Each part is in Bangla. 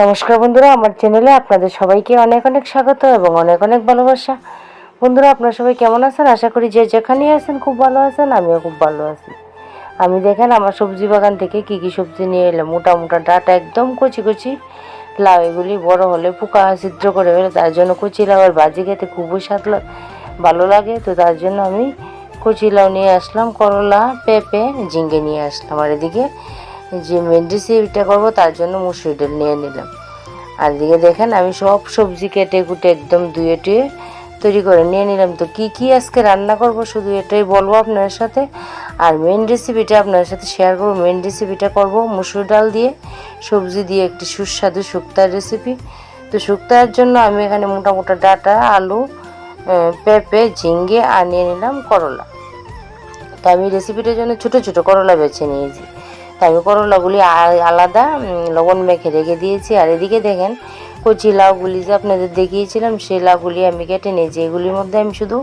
নমস্কার বন্ধুরা, আমার চ্যানেলে আপনাদের সবাইকে অনেক অনেক স্বাগত এবং অনেক অনেক ভালোবাসা। বন্ধুরা, আপনারা সবাই কেমন আছেন? আশা করি যে যেখানেই আছেন খুব ভালো আছেন, আমিও খুব ভালো আছি। আমি দেখেন, আমার সবজি বাগান থেকে কি কি সবজি নিয়ে এলাম। মোটা মোটা ডাটা একদম কচি কচি। লাউ এগুলি বড় হলে পোকা ছিদ্র করে হলে তার জন্য কচি লাউয়ের ভাজি খেতে খুবই স্বাদ ভালো লাগে। তো তার জন্য আমি কচি লাউ নিয়ে আসলাম, করলা, পেঁপে, ঝিঙ্গে নিয়ে আসলাম। আর এদিকে যে রেসিপিটা করব, তার জন্য মুসুর ডাল নিয়ে নিলাম। আর এদিকে দেখেন, আমি সব সবজি কেটে কুটে একদম ধুয়ে টুয়ে তৈরি করে নিয়ে নিলাম। তো কি কি আজকে রান্না করব, শুধু এটাই বলব আপনার সাথে। আর মেন রেসিপিটা আপনার সাথে শেয়ার করব। মেন রেসিপিটা করব মুসুর ডাল দিয়ে, সবজি দিয়ে একটি সুস্বাদু শুক্তার রেসিপি তো শুক্তার জন্য আমি এখানে মোটা মোটা ডাটা, আলু পেঁপে ঝিঙ্গে আর নিয়ে নিলাম করলা। তো আমি রেসিপিটার জন্য ছোটো ছোটো করলা বেছে নিয়েছি। তো আমি করলাগুলি আলাদা লবণ মেখে রেখে দিয়েছি। আর এদিকে দেখেন, কচি লাউগুলি যে আপনাদের দেখিয়েছিলাম, সেই লাউগুলি আমি কেটে নিয়েছি। এগুলির মধ্যে আমি শুধু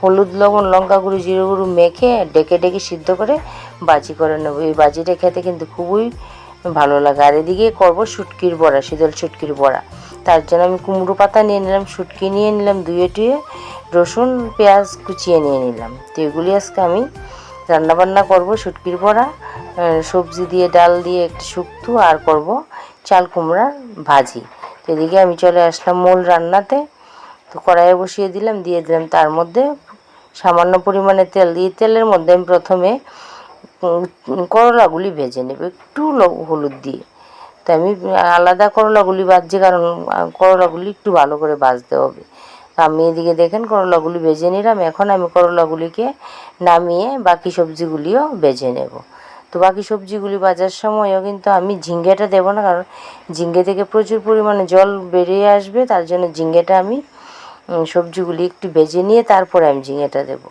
হলুদ, লবণ, লঙ্কা গুঁড়ো, জিরে গুঁড়ো মেখে ডেকে ডেকে সিদ্ধ করে বাজি করে নেব। এই বাজিটা খেতে কিন্তু খুবই ভালো লাগে। আর এদিকে করব শুটকির বড়া, শীতল শুটকির বড়া। তার জন্য আমি কুমড়ো পাতা নিয়ে নিলাম, শুটকি নিয়ে নিলাম, ধুয়ে টুয়ে রসুন, পেঁয়াজ কুচিয়ে নিয়ে নিলাম। তো এগুলি আজকে আমি রান্নাবান্না করব শুটকির বড়া। সবজি দিয়ে, ডাল দিয়ে একটু শুক্তো আর করব চাল কুমড়ার ভাজি। এদিকে আমি চলে আসলাম মূল রান্নাতে। তো কড়াইয়ে বসিয়ে দিলাম, দিয়ে দিলাম তার মধ্যে সামান্য পরিমাণে তেল। দিয়ে তেলের মধ্যে আমি প্রথমে করলাগুলি ভেজে নেব, একটু হলুদ দিয়ে। তো আমি আলাদা করলাগুলি ভাজছি কারণ করলাগুলি একটু ভালো করে বাজতে হবে। আমি এদিকে দেখেন করলাগুলি ভেজে নিলাম, এখন আমি করলাগুলিকে নামিয়ে বাকি সবজিগুলিও ভেজে নেব। তো বাকি সবজিগুলি ভাজার সময়ও কিন্তু আমি ঝিঙ্গেটা দেবো না, কারণ ঝিঙ্গে থেকে প্রচুর পরিমাণে জল বেরিয়ে আসবে, তার জন্য ঝিঙ্গেটা আমি সবজিগুলি একটু ভেজে নিয়ে তারপরে আমি ঝিঙেটা দেবো।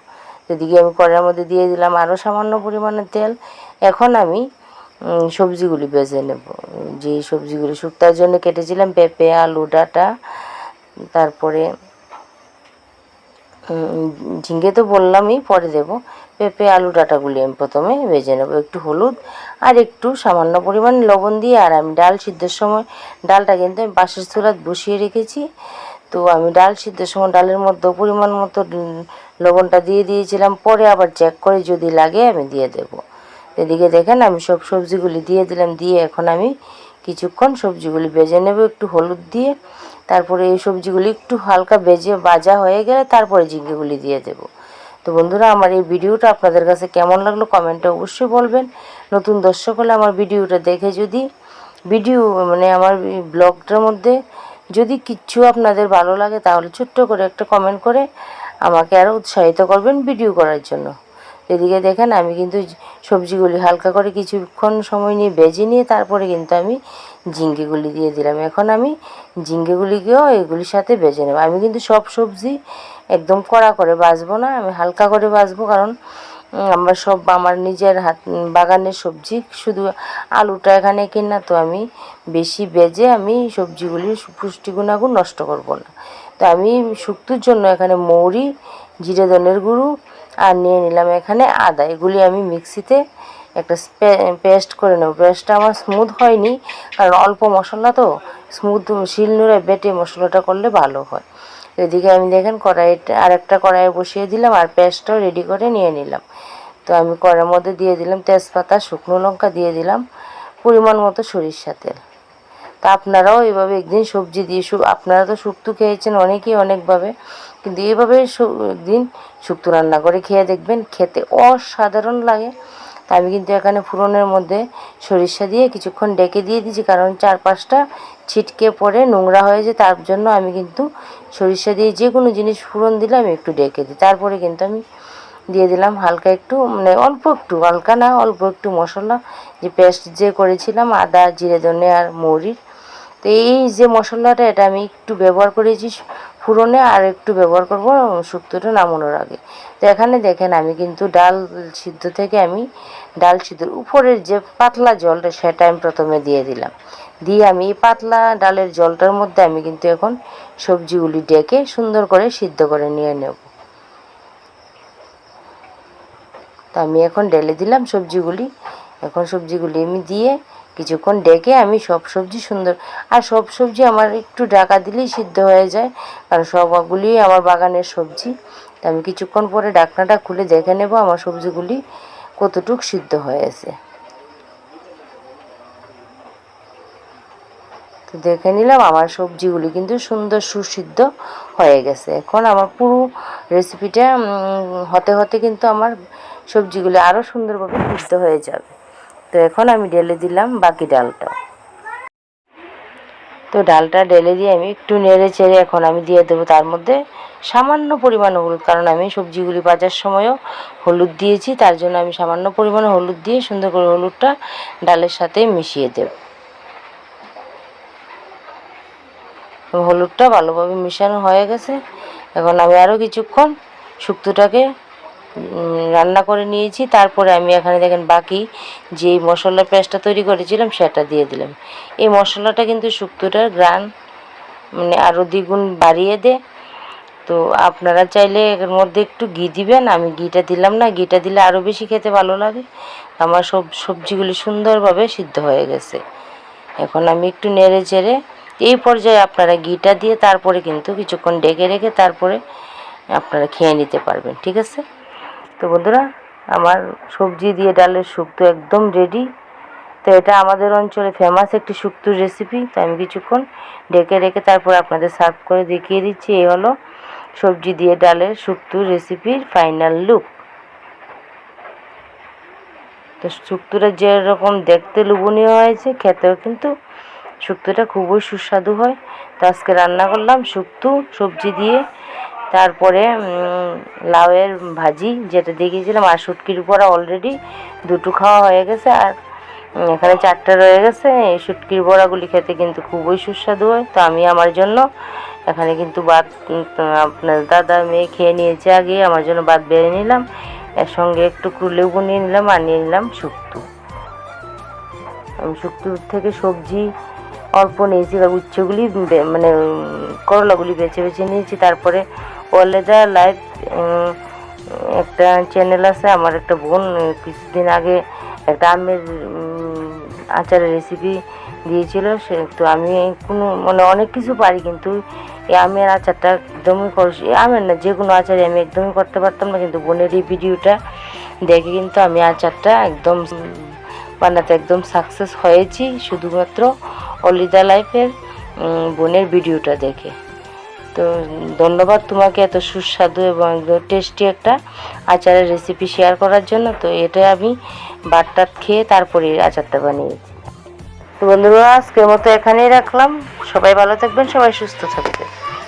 এদিকে আমি কড়াইয়ের মধ্যে দিয়ে দিলাম আরও সামান্য পরিমাণে তেল, এখন আমি সবজিগুলি ভেজে নেব। যে সবজিগুলি শুক্তার জন্য কেটেছিলাম, পেঁপে, আলু, ডাটা, তারপরে ঝিঙ্গে তো বললামই, পরে দেব। পেঁপে, আলু, ডাঁটাগুলি আমি প্রথমে ভেজে নেব। একটু হলুদ আর একটু সামান্য পরিমাণ লবণ দিয়ে, আর আমি ডাল সিদ্ধের সময়, ডালটা কিন্তু আমি বাঁশের চুলাত বসিয়ে রেখেছি। তো আমি ডাল সিদ্ধের সময় ডালের মধ্যে পরিমাণ মতো লবণটা দিয়ে দিয়েছিলাম। পরে আবার চেক করে যদি লাগে আমি দিয়ে দেব। এদিকে দেখেন আমি সব সবজিগুলি দিয়ে দিলাম, দিয়ে এখন আমি কিছুক্ষণ সবজিগুলি ভেজে নেব। একটু হলুদ দিয়ে তারপরে এই সবজিগুলি একটু হালকা ভেজে ভাজা হয়ে গেলে তারপরে ঝিঙ্গেগুলি দিয়ে দেব। তো বন্ধুরা, আমার এই ভিডিওটা আপনাদের কাছে কেমন লাগল কমেন্টে অবশ্যই বলবেন। নতুন দর্শক হলে আমার ভিডিওটা দেখে যদি, ভিডিও মানে আমার ব্লগটার মধ্যে যদি কিচ্ছু আপনাদের ভালো লাগে তাহলে ছোট্ট করে একটা কমেন্ট করে আমাকে আরও উৎসাহিত করবেন ভিডিও করার জন্য। এদিকে দেখেন, আমি কিন্তু সবজিগুলি হালকা করে কিছুক্ষণ সময় নিয়ে বেজে নিয়ে তারপরে কিন্তু আমি ঝিঙ্গেগুলি দিয়ে দিলাম। এখন আমি ঝিঙ্গেগুলিকেও এগুলির সাথে বেজে নেব। আমি কিন্তু সব সবজি একদম কড়া করে বাছবো না, আমি হালকা করে বাছবো কারণ আমার সব, আমার নিজের হাত, বাগানের সবজি, শুধু আলুটা এখানে কিনা তো আমি বেশি বেজে আমি সবজিগুলির পুষ্টি গুণাগুণ নষ্ট করব না। তো আমি শুক্তোর জন্য এখানে মৌরি, জিরে ধনের গুঁড়ো আর নিয়ে নিলাম এখানে আদা। এগুলি আমি মিক্সিতে একটা পেস্ট করে নেব। পেস্টটা আমার স্মুথ হয়নি, কারণ অল্প মশলা তো। স্মুথ শিলনোড়ে বেটে মশলাটা করলে ভালো হয়। এদিকে আমি দেখেন কড়াইটা আর একটা কড়াইয়ে বসিয়ে দিলাম আর পেস্টটাও রেডি করে নিয়ে নিলাম। তো আমি কড়াইয়ের মধ্যে দিয়ে দিলাম তেজপাতা, শুকনো লঙ্কা দিয়ে দিলাম, পরিমাণ মতো সরিষা তেল। তা আপনারাও এভাবে একদিন সবজি দিয়ে আপনারা তো শুক্তো খেয়েছেন অনেকেই অনেকভাবে, কিন্তু এইভাবে একদিন শুক্তো রান্না করে খেয়ে দেখবেন, খেতে অসাধারণ লাগে। তা আমি কিন্তু এখানে ফুরনের মধ্যে সরিষা দিয়ে কিছুক্ষণ ডেকে দিয়ে দিয়েছি, কারণ চার পাঁচটা ছিটকে পড়ে নোংরা হয়ে যায় তার জন্য আমি কিন্তু সরিষা দিয়ে যে কোনো জিনিস ফুরন দিলে আমি একটু ডেকে দিই। তারপরে কিন্তু আমি দিয়ে দিলাম হালকা একটু মানে অল্প একটু, হালকা না, অল্প একটু মশলা, যে পেস্ট যে করেছিলাম, আদা, জিরে, ধনে আর মৌরির। তো এই যে মশলাটা, এটা আমি একটু ব্যবহার করেছি ফুরনে আর একটু ব্যবহার করব, শুক্তোটা নামানোর আগে। তো এখানে দেখেন, আমি কিন্তু ডাল সিদ্ধ থেকে আমি ডাল সিদ্ধর উপরের যে পাতলা জলটা, সেটা আমি প্রথমে দিয়ে দিলাম। দিয়ে আমি এই পাতলা ডালের জলটার মধ্যে আমি কিন্তু এখন সবজিগুলি ডেকে সুন্দর করে সিদ্ধ করে নিয়ে নেব। তা আমি এখন ঢেলে দিলাম সবজিগুলি। এখন সবজিগুলি আমি দিয়ে কিছুক্ষণ ডেকে আমি সব সবজি সুন্দর, আর সব সবজি আমার একটু ঢাকা দিলেই সিদ্ধ হয়ে যায়, কারণ সবগুলি আমার বাগানের সবজি। তো আমি কিছুক্ষণ পরে ডাকনাটা খুলে দেখে নেব আমার সবজিগুলি কতটুক সিদ্ধ হয়েছে। তো দেখে নিলাম আমার সবজিগুলি কিন্তু সুন্দর সুসিদ্ধ হয়ে গেছে। এখন আমার পুরো রেসিপিটা হতে হতে কিন্তু আমার সবজিগুলি আরও সুন্দরভাবে সিদ্ধ হয়ে যাবে। তো এখন আমি ঢেলে দিলাম বাকি ডালটা। তো ডালটা ঢেলে দিয়ে আমি একটু নেড়ে চেড়ে এখন আমি দিয়ে দেবো তার মধ্যে সামান্য পরিমাণ হলুদ, কারণ আমি সবজিগুলি ভাজার সময়ও হলুদ দিয়েছি, তার জন্য আমি সামান্য পরিমাণে হলুদ দিয়ে সুন্দর করে হলুদটা ডালের সাথে মিশিয়ে দেব। হলুদটা ভালোভাবে মিশানো হয়ে গেছে। এখন আমি আরও কিছুক্ষণ শুক্তোটাকে রান্না করে নিয়েছি। তারপরে আমি এখানে দেখেন বাকি যে মশলার পেস্টটা তৈরি করেছিলাম, সেটা দিয়ে দিলাম। এই মশলাটা কিন্তু শুক্তোটার গ্রান মানে আরও দ্বিগুণ বাড়িয়ে দেয় তো আপনারা চাইলে এর মধ্যে একটু ঘি দিবেন। আমি ঘিটা দিলাম না। ঘিটা দিলে আরও বেশি খেতে ভালো লাগে। আমার সব সবজিগুলি সুন্দরভাবে সিদ্ধ হয়ে গেছে। এখন আমি একটু নেড়ে চেড়ে এই পর্যায়ে আপনারা ঘিটা দিয়ে তারপরে কিন্তু কিছুক্ষণ ডেকে রেখে তারপরে আপনারা খেয়ে নিতে পারবেন। ঠিক আছে? তো বন্ধুরা, আমার সবজি দিয়ে ডালের শুক্তো একদম রেডি তো এটা আমাদের অঞ্চলে ফেমাস একটি শুক্তোর রেসিপি তো আমি কিছুক্ষণ ডেকে রেখে তারপর আপনাদের সার্ভ করে দেখিয়ে দিচ্ছি। এই হলো সবজি দিয়ে ডালের শুক্তোর রেসিপির ফাইনাল লুক তো শুক্তোটা যেরকম দেখতে লোভনীয় হয়েছে, খেতেও কিন্তু শুক্তোটা খুবই সুস্বাদু হয়। তো আজকে রান্না করলাম শুক্তো, সবজি দিয়ে তারপরে লাউয়ের ভাজি যেটা দেখিয়েছিলাম আর শুটকির উপর অলরেডি দুটো খাওয়া হয়ে গেছে আর এখানে চারটে রয়ে গেছে। এই শুটকির বড়াগুলি খেতে কিন্তু খুবই সুস্বাদু হয়। তো আমি আমার জন্য এখানে কিন্তু ভাত আপনার দাদা মেয়ে খেয়ে নিয়েছে আগে, আমার জন্য ভাত বেড়ে নিলাম। এর সঙ্গে একটু লেবু নিয়ে নিলাম আর নিয়ে নিলাম শুক্তো। আমি শুক্তোর থেকে সবজি অল্প নিয়েছি উচ্চগুলি মানে করলাগুলি বেছে বেছে নিয়েছি। তারপরে ওয়ালেদা লাইভ একটা চ্যানেল আছে, আমার একটা বোন কিছুদিন আগে একটা আমের আচারের রেসিপি দিয়েছিল। সে তো আমি কোনো মানে অনেক কিছু পারি, কিন্তু এই আমের আচারটা একদমই করছি আমের না, যে কোনো আচারই আমি একদমই করতে পারতাম না, কিন্তু বোনের এই ভিডিওটা দেখে কিন্তু আমি আচারটা একদম বানাতে একদম সাকসেস হয়েছি, শুধুমাত্র অলিদা লাইফের বোনের ভিডিওটা দেখে। তো, ধন্যবাদ তোমাকে এত সুস্বাদু এবং একদম টেস্টি একটা আচারের রেসিপি শেয়ার করার জন্য। তো, এটা আমি বাটটাত খেয়ে তারপরে আচারটা বানিয়েছি। তো বন্ধুরা, আজকের মতো এখানেই রাখলাম। সবাই ভালো থাকবেন, সবাই সুস্থ থাকবেন।